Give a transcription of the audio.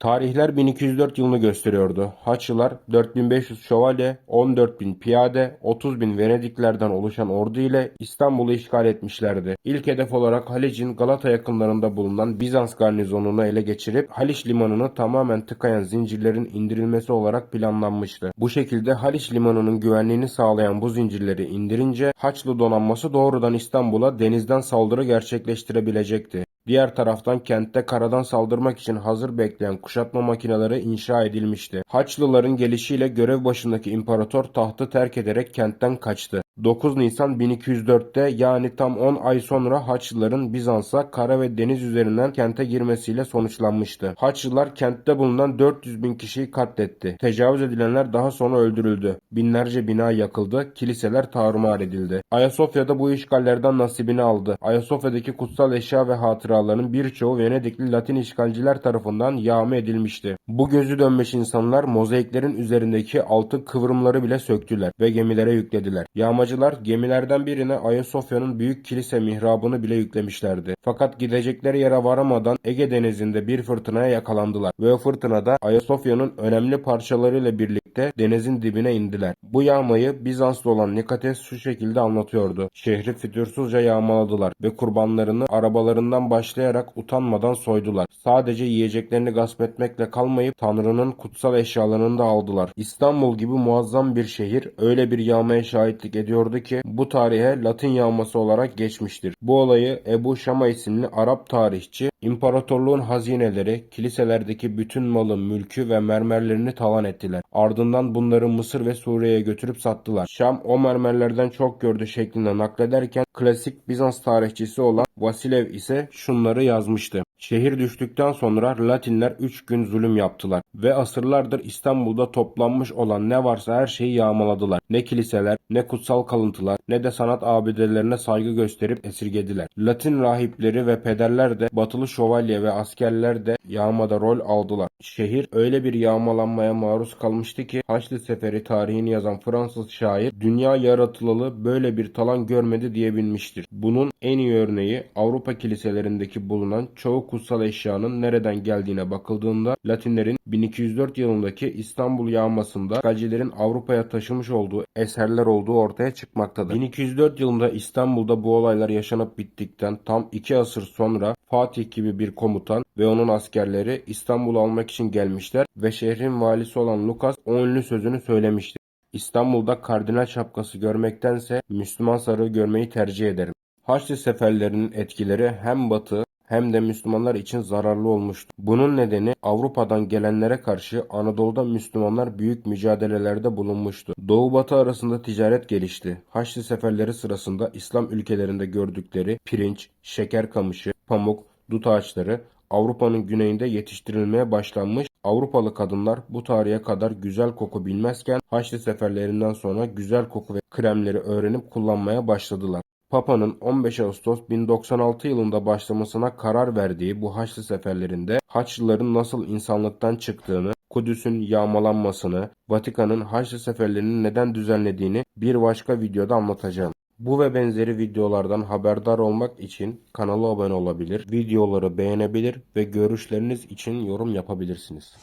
Tarihler 1204 yılını gösteriyordu. Haçlılar 4500 şövalye, 14.000 piyade, 30.000 Venediklerden oluşan ordu ile İstanbul'u işgal etmişlerdi. İlk hedef olarak Halic'in Galata yakınlarında bulunan Bizans garnizonunu ele geçirip Haliç limanını tamamen tıkayan zincirlerin indirilmesi olarak planlanmıştı. Bu şekilde Haliç limanının güvenliğini sağlayan bu zincirleri indirince Haçlı donanması doğrudan İstanbul'a denizden saldırı gerçekleştirebilecekti. Diğer taraftan kentte karadan saldırmak için hazır bekleyen kuşatma makineleri inşa edilmişti. Haçlıların gelişiyle görev başındaki imparator tahtı terk ederek kentten kaçtı. 9 Nisan 1204'te yani tam 10 ay sonra Haçlıların Bizans'a kara ve deniz üzerinden kente girmesiyle sonuçlanmıştı. Haçlılar kentte bulunan 400 bin kişiyi katletti. Tecavüz edilenler daha sonra öldürüldü. Binlerce bina yakıldı, kiliseler tarumar edildi. Ayasofya'da bu işgallerden nasibini aldı. Ayasofya'daki kutsal eşya ve hatıraların birçoğu Venedikli Latin işgalciler tarafından yağma edilmişti. Bu gözü dönmüş insanlar mozaiklerin üzerindeki altın kıvrımları bile söktüler ve gemilere yüklediler. Yağmacılar gemilerden birine Ayasofya'nın büyük kilise mihrabını bile yüklemişlerdi. Fakat gidecekleri yere varamadan Ege denizinde bir fırtınaya yakalandılar ve o fırtınada Ayasofya'nın önemli parçalarıyla birlikte denizin dibine indiler. Bu yağmayı Bizanslı olan Nikates şu şekilde anlatıyordu. Şehri fütursuzca yağmaladılar ve kurbanlarını arabalarından başlayarak utanmadan soydular. Sadece yiyeceklerini gasp etmekle kalmayıp Tanrı'nın kutsal eşyalarını da aldılar. İstanbul gibi muazzam bir şehir öyle bir yağmaya şahitlik ediyordu ki bu tarihe Latin yağması olarak geçmiştir. Bu olayı Ebu Şama isimli Arap tarihçi imparatorluğun hazineleri, kiliselerdeki bütün malı, mülkü ve mermerlerini talan ettiler. Ardından bunları Mısır ve Suriye'ye götürüp sattılar. Şam o mermerlerden çok gördü şeklinde naklederken klasik Bizans tarihçisi olan Vasilev ise şunları yazmıştı. Şehir düştükten sonra Latinler 3 gün zulüm yaptılar ve asırlardır İstanbul'da toplanmış olan ne varsa her şeyi yağmaladılar. Ne kiliseler, ne kutsal kalıntılar, ne de sanat abidelerine saygı gösterip esirgediler. Latin rahipleri ve pederler de batılı şövalye ve askerler de yağmada rol aldılar. Şehir öyle bir yağmalanmaya maruz kalmıştı ki Haçlı Seferi tarihini yazan Fransız şair dünya yaratılalı böyle bir talan görmedi diyebilmiştir. Bunun en iyi örneği Avrupa kiliselerindeki bulunan çoğu kutsal eşyanın nereden geldiğine bakıldığında Latinlerin 1204 yılındaki İstanbul yağmasında gacilerin Avrupa'ya taşımış olduğu eserler olduğu ortaya çıkmaktadır. 1204 yılında İstanbul'da bu olaylar yaşanıp bittikten tam iki asır sonra Fatih gibi bir komutan ve onun askerleri İstanbul'u almak için gelmişler ve şehrin valisi olan Lukas o ünlü sözünü söylemiştir. İstanbul'da kardinal şapkası görmektense Müslüman sarığı görmeyi tercih ederim. Haçlı seferlerinin etkileri hem Batı hem de Müslümanlar için zararlı olmuştu. Bunun nedeni Avrupa'dan gelenlere karşı Anadolu'da Müslümanlar büyük mücadelelerde bulunmuştu. Doğu Batı arasında ticaret gelişti. Haçlı seferleri sırasında İslam ülkelerinde gördükleri pirinç, şeker kamışı, pamuk, dut ağaçları Avrupa'nın güneyinde yetiştirilmeye başlanmış Avrupalı kadınlar bu tarihe kadar güzel koku bilmezken Haçlı seferlerinden sonra güzel koku ve kremleri öğrenip kullanmaya başladılar. Papa'nın 15 Ağustos 1096 yılında başlamasına karar verdiği bu Haçlı seferlerinde Haçlıların nasıl insanlıktan çıktığını, Kudüs'ün yağmalanmasını, Vatikan'ın Haçlı seferlerini neden düzenlediğini bir başka videoda anlatacağım. Bu ve benzeri videolardan haberdar olmak için kanala abone olabilir, videoları beğenebilir ve görüşleriniz için yorum yapabilirsiniz.